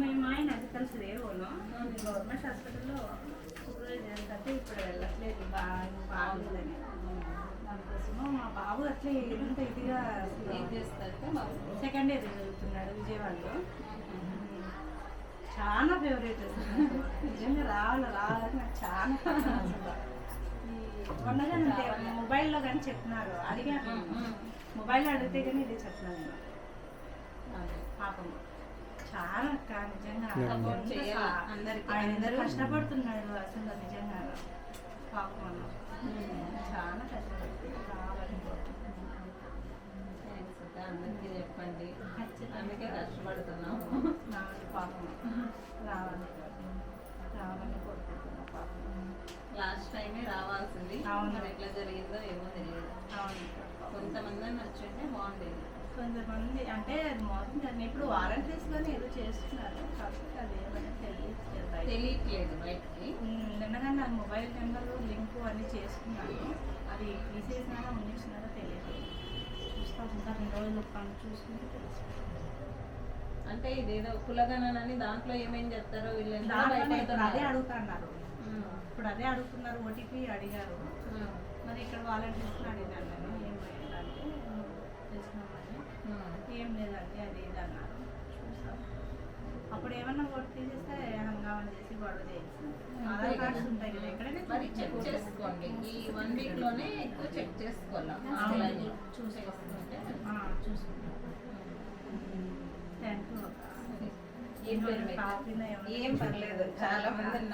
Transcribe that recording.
మేము ఆయన agriculture government హాస్పిటల్లో సూపర్వైజ్ ఇప్పుడు వెళ్ళట్లేదు బాగా దానికోసము మా బాబు అట్లే ఇదిగా ఏం సెకండ్ ఇయర్ చదువుతున్నాడు విజయవాడలో చాలా ఫేవరెట్ నిజంగా రావాలి రావాలని నాకు చాలా మొన్నగా మొబైల్లో కానీ చెప్తున్నారు. అడిగాను. మొబైల్ అడిగితే కానీ ఇదే చెప్తున్నాను. పాపం. చాలా అక్క నిజంగా. ఎంత కష్టపడుతున్నాడు అసలు నిజంగా. పాపం. చాలా అక్క అందరికీ చెప్పండి. ఖచ్చితంగా. అందుకే కష్టపడుతున్నాం రావాలి పాపం. రావాలి. రావాలని పాపం. లాస్ట్ టైమే రావాల్సింది. అవును. ఎట్లా జరిగిందో ఏమో తెలియదు. అవును. కొంతమంది నచ్చుంటే బాగుండేది. కొంతమంది అంటే అది మోసం ఇప్పుడు వాలంటీర్స్లోనే ఏదో చేస్తున్నారు. కాకపోతే అది ఏమైనా తెలియదు తెలియట్లేదు బయటికి. నిన్నగా నా మొబైల్ నెంబర్ లింక్ అన్నీ చేసుకున్నాను. అది తీసేసినారా ఉంచేసినారా తెలియదు. చూస్తాం ఇంకా రెండు రోజులు పని చూసుకుంటే తెలుసు అంటే ఇదేదో కులగణనని దాంట్లో ఏమేం చెప్తారో వీళ్ళని అదే అడుగుతున్నారు. ఇప్పుడు అదే అడుగుతున్నారు ఓటీపీ అడిగారు. మరి ఇక్కడ వాలంటీర్స్ అడిగాను నేను ఏం చూసాం అప్పుడు ఏమన్నా ఓటు తీసేస్తే హంగామా చేసి గొడవ ఆధార్ కార్డ్స్ ఉంటాయి కదా ఎక్కడైనా మరి చెక్ చేసుకోండి. ఈ వన్ వీక్లోనే ఎక్కువ చెక్ చేసుకోవాలి? అవును. చూసేసుకుంటే చూసుకుంటాం. థ్యాంక్ యూ ఏం పర్లేదు. చాలా మంది ఉన్నారు.